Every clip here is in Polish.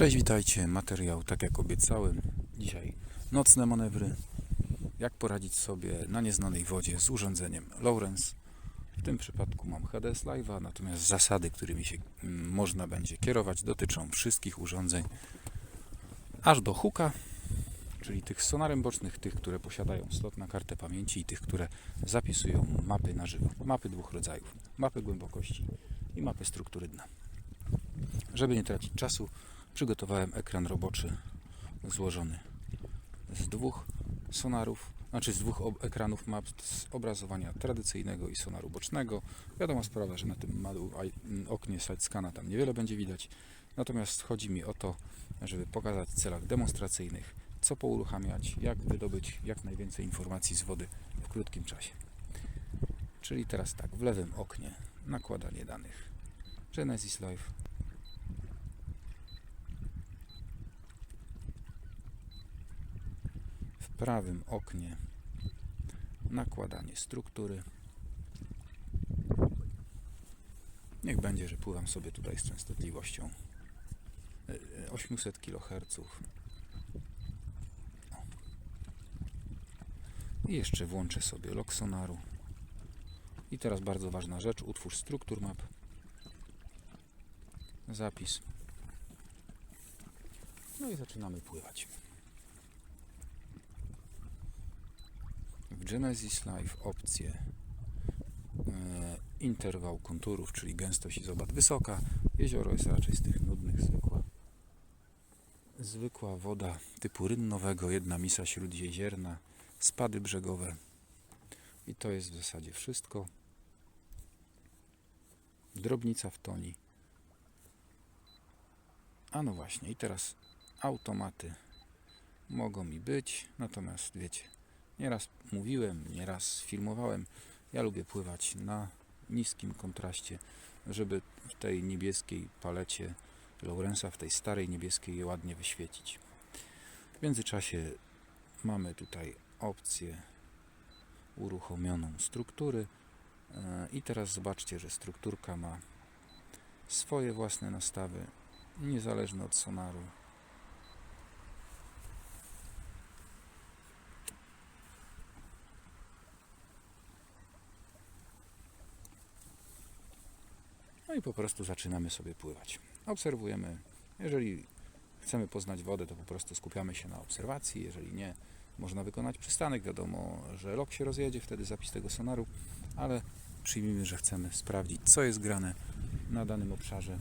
Cześć, witajcie. Materiał, tak jak obiecałem. Dzisiaj nocne manewry. Jak poradzić sobie na nieznanej wodzie z urządzeniem Lawrence. W tym przypadku mam HDS Live'a, natomiast zasady, którymi się mm, można będzie kierować, dotyczą wszystkich urządzeń, aż do hooka, czyli tych z sonarem bocznych, tych, które posiadają slot na kartę pamięci i tych, które zapisują mapy na żywo. Mapy dwóch rodzajów. Mapy głębokości i mapy struktury dna. Żeby nie tracić czasu, przygotowałem ekran roboczy złożony z dwóch sonarów, znaczy z dwóch ekranów map z obrazowania tradycyjnego i sonaru bocznego. Wiadoma sprawa, że na tym oknie sidescana tam niewiele będzie widać. Natomiast chodzi mi o to, żeby pokazać w celach demonstracyjnych, co pouruchamiać, jak wydobyć jak najwięcej informacji z wody w krótkim czasie. Czyli teraz tak, w lewym oknie nakładanie danych Genesis Live prawym oknie nakładanie struktury. Niech będzie, że pływam sobie tutaj z częstotliwością e, e, 800 kHz. I jeszcze włączę sobie log sonaru. I teraz bardzo ważna rzecz, utwórz struktur map. Zapis. No i zaczynamy pływać. Genesis Live opcje e, interwał konturów, czyli gęstość izobat wysoka. Jezioro jest raczej z tych nudnych, zwykła, zwykła woda typu rynnowego, jedna misa śródziezierna, spady brzegowe. I to jest w zasadzie wszystko. Drobnica w toni. A no właśnie, i teraz automaty mogą mi być, natomiast wiecie, Nieraz mówiłem, nieraz filmowałem. Ja lubię pływać na niskim kontraście, żeby w tej niebieskiej palecie Lawrence'a, w tej starej niebieskiej je ładnie wyświecić. W międzyczasie mamy tutaj opcję uruchomioną struktury E, i teraz zobaczcie, że strukturka ma swoje własne nastawy, niezależne od sonaru. No i po prostu zaczynamy sobie pływać. Obserwujemy. Jeżeli chcemy poznać wodę, to po prostu skupiamy się na obserwacji. Jeżeli nie, można wykonać przystanek. Wiadomo, że lok się rozjedzie, wtedy zapis tego sonaru, ale przyjmijmy, że chcemy sprawdzić, co jest grane na danym obszarze.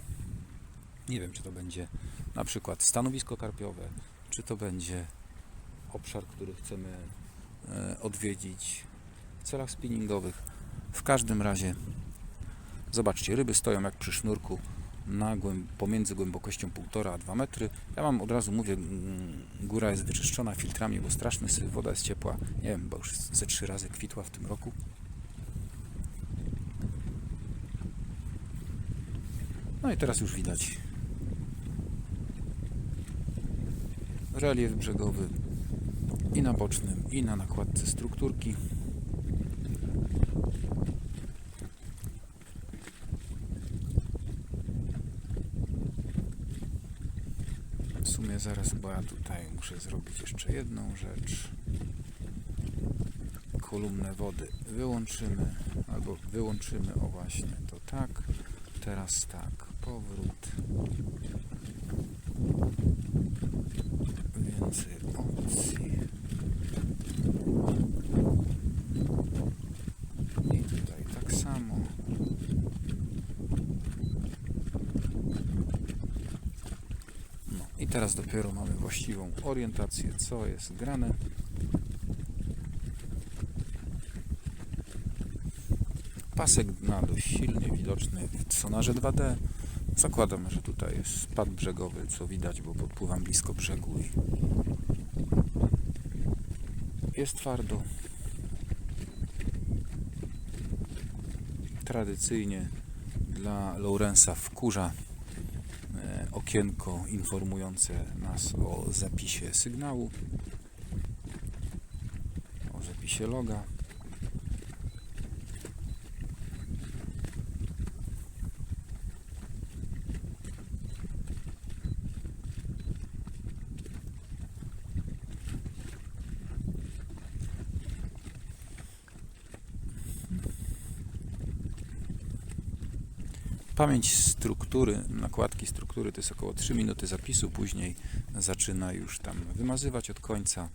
Nie wiem, czy to będzie na przykład stanowisko karpiowe, czy to będzie obszar, który chcemy e, odwiedzić w celach spinningowych. W każdym razie Zobaczcie, ryby stoją jak przy sznurku na głęb- pomiędzy głębokością 1,5 a 2 metry. Ja Wam od razu mówię, mm, góra jest wyczyszczona filtrami, bo straszny syf, woda jest ciepła. Nie wiem, bo już ze trzy razy kwitła w tym roku. No i teraz już widać relief brzegowy i na bocznym, i na nakładce strukturki. W sumie zaraz, bo ja tutaj muszę zrobić jeszcze jedną rzecz. Kolumnę wody wyłączymy, albo wyłączymy, o właśnie, to tak. Teraz tak, powrót. Więcej opcji. I tutaj tak samo. No i teraz dopiero mamy właściwą orientację, co jest grane. Pasek dna dość silnie widoczny w sonarze 2D. Zakładam, że tutaj jest spad brzegowy, co widać, bo podpływam blisko brzegu i jest twardo. Tradycyjnie dla Lawrence'a wkurza okienko informujące nas o zapisie sygnału, o zapisie loga. Pamięć struktury, nakładki struktury to jest około 3 minuty zapisu, później zaczyna już tam wymazywać od końca.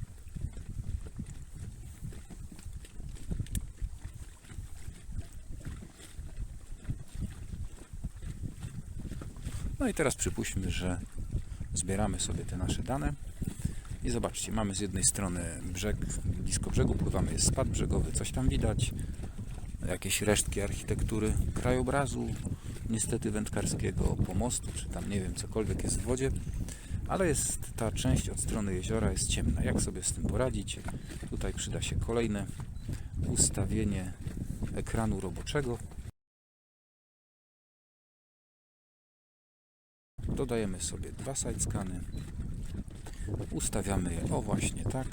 No i teraz przypuśćmy, że zbieramy sobie te nasze dane i zobaczcie, mamy z jednej strony brzeg, blisko brzegu pływamy, jest spad brzegowy, coś tam widać, jakieś resztki architektury krajobrazu, niestety wędkarskiego pomostu, czy tam nie wiem, cokolwiek jest w wodzie, ale jest ta część od strony jeziora jest ciemna. Jak sobie z tym poradzić? Tutaj przyda się kolejne ustawienie ekranu roboczego. Dodajemy sobie dwa sidescany. Ustawiamy je o właśnie tak.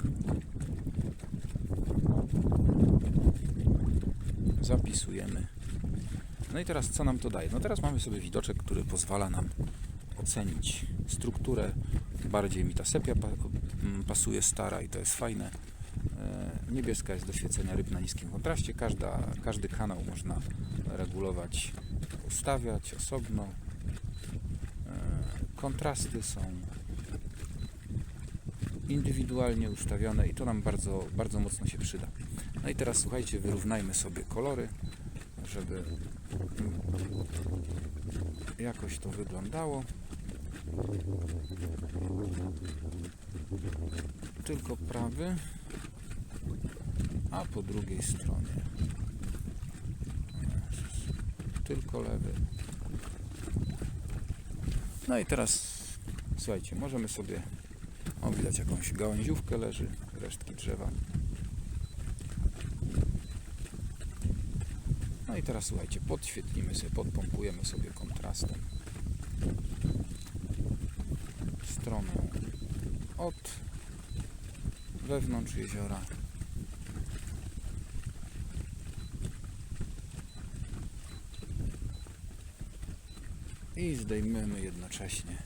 Zapisujemy. No i teraz co nam to daje? No teraz mamy sobie widoczek, który pozwala nam ocenić strukturę. Bardziej mi ta sepia pasuje stara i to jest fajne. E, Niebieska jest do świecenia ryb na niskim kontraście. Każda, każdy kanał można regulować, ustawiać osobno. E, Kontrasty są indywidualnie ustawione i to nam bardzo, bardzo mocno się przyda. No i teraz słuchajcie, wyrównajmy sobie kolory, żeby jakoś to wyglądało. Tylko prawy, a po drugiej stronie tylko lewy. No i teraz słuchajcie, możemy sobie o, widać jakąś gałęziówkę leży, resztki drzewa. No i teraz słuchajcie, podświetlimy sobie, podpompujemy sobie kontrastem stronę od wewnątrz jeziora. I zdejmiemy jednocześnie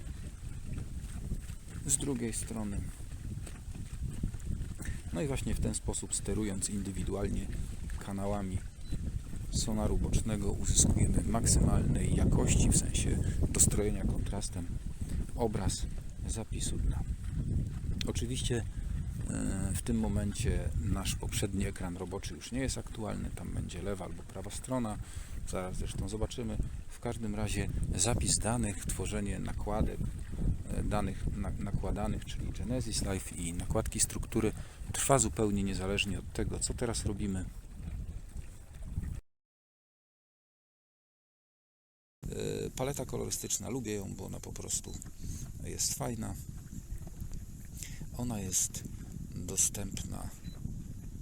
z drugiej strony. No i właśnie w ten sposób sterując indywidualnie kanałami sonaru bocznego uzyskujemy maksymalnej jakości w sensie dostrojenia kontrastem obraz zapisu dna. Oczywiście e, w tym momencie nasz poprzedni ekran roboczy już nie jest aktualny, tam będzie lewa albo prawa strona, zaraz zresztą zobaczymy. W każdym razie zapis danych, tworzenie nakładek, e, danych na, nakładanych, czyli Genesis Live i nakładki struktury trwa zupełnie niezależnie od tego, co teraz robimy. Paleta kolorystyczna, lubię ją, bo ona po prostu jest fajna. Ona jest dostępna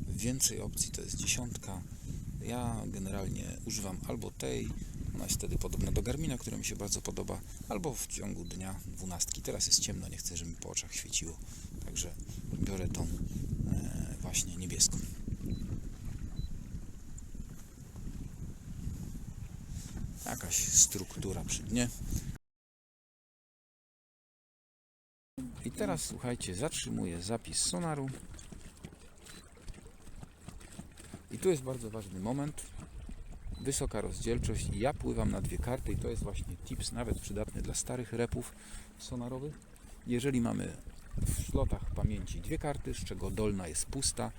w więcej opcji, to jest dziesiątka. Ja generalnie używam albo tej, ona jest wtedy podobna do Garmina, która mi się bardzo podoba, albo w ciągu dnia dwunastki. Teraz jest ciemno, nie chcę, żeby mi po oczach świeciło, także biorę tą e, właśnie niebieską. Jakaś struktura przy dnie. I teraz słuchajcie, zatrzymuję zapis sonaru. I tu jest bardzo ważny moment. Wysoka rozdzielczość. Ja pływam na dwie karty i to jest właśnie tips, nawet przydatny dla starych repów sonarowych. Jeżeli mamy w slotach pamięci dwie karty, z czego dolna jest pusta,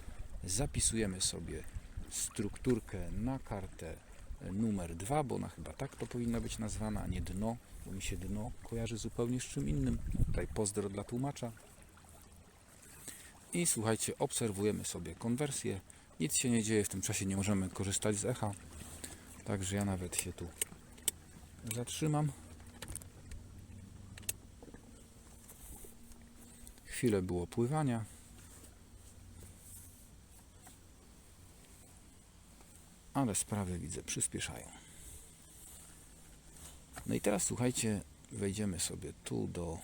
zapisujemy sobie strukturkę na kartę numer 2, bo ona chyba tak to powinna być nazwana, a nie dno, bo mi się dno kojarzy zupełnie z czym innym. Tutaj pozdro dla tłumacza. I słuchajcie, obserwujemy sobie konwersję. Nic się nie dzieje, w tym czasie nie możemy korzystać z echa. Także ja nawet się tu zatrzymam. Chwilę było pływania. Ale sprawy widzę przyspieszają. No i teraz słuchajcie, wejdziemy sobie tu do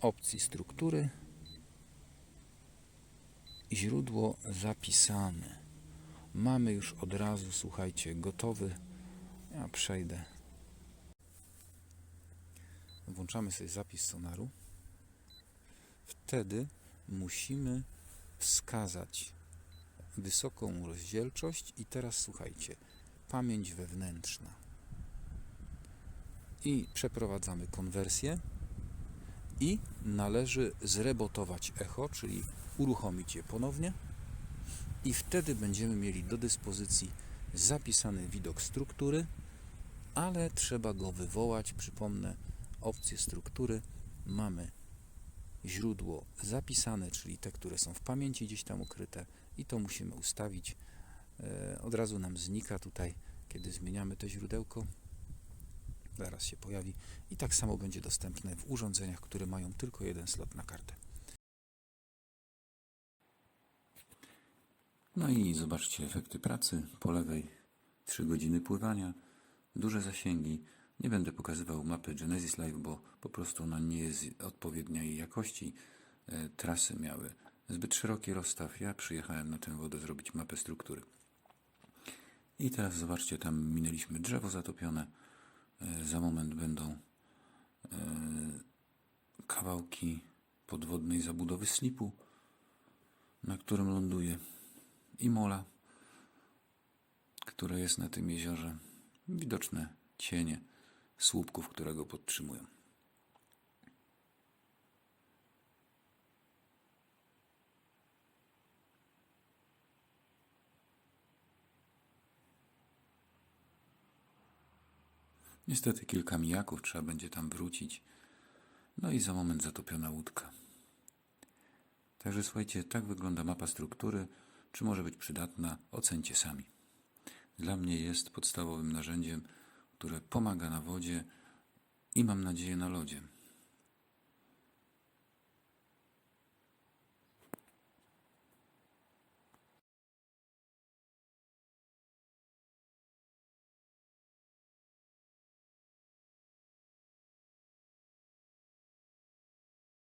opcji struktury. Źródło zapisane. Mamy już od razu, słuchajcie, gotowy. Ja przejdę. Włączamy sobie zapis sonaru. Wtedy musimy wskazać wysoką rozdzielczość i teraz słuchajcie, pamięć wewnętrzna. i przeprowadzamy konwersję i należy zrebotować echo, czyli uruchomić je ponownie i wtedy będziemy mieli do dyspozycji zapisany widok struktury, ale trzeba go wywołać. Przypomnę, opcję struktury mamy źródło zapisane, czyli te, które są w pamięci gdzieś tam ukryte i to musimy ustawić. E, Od razu nam znika tutaj, kiedy zmieniamy to źródełko. Zaraz się pojawi i tak samo będzie dostępne w urządzeniach, które mają tylko jeden slot na kartę. No i zobaczcie efekty pracy. Po lewej 3 godziny pływania, duże zasięgi. Nie będę pokazywał mapy Genesis Live, bo po prostu ona nie jest odpowiedniej jakości. E, Trasy miały zbyt szeroki rozstaw. Ja przyjechałem na tę wodę zrobić mapę struktury. I teraz zobaczcie, tam minęliśmy drzewo zatopione. E, Za moment będą e, kawałki podwodnej zabudowy slipu, na którym ląduje i mola, które jest na tym jeziorze. Widoczne cienie słupków, które go podtrzymują. Niestety kilka mijaków trzeba będzie tam wrócić. No i za moment zatopiona łódka. Także słuchajcie, tak wygląda mapa struktury. Czy może być przydatna? Ocencie sami. Dla mnie jest podstawowym narzędziem, które pomaga na wodzie i mam nadzieję na lodzie.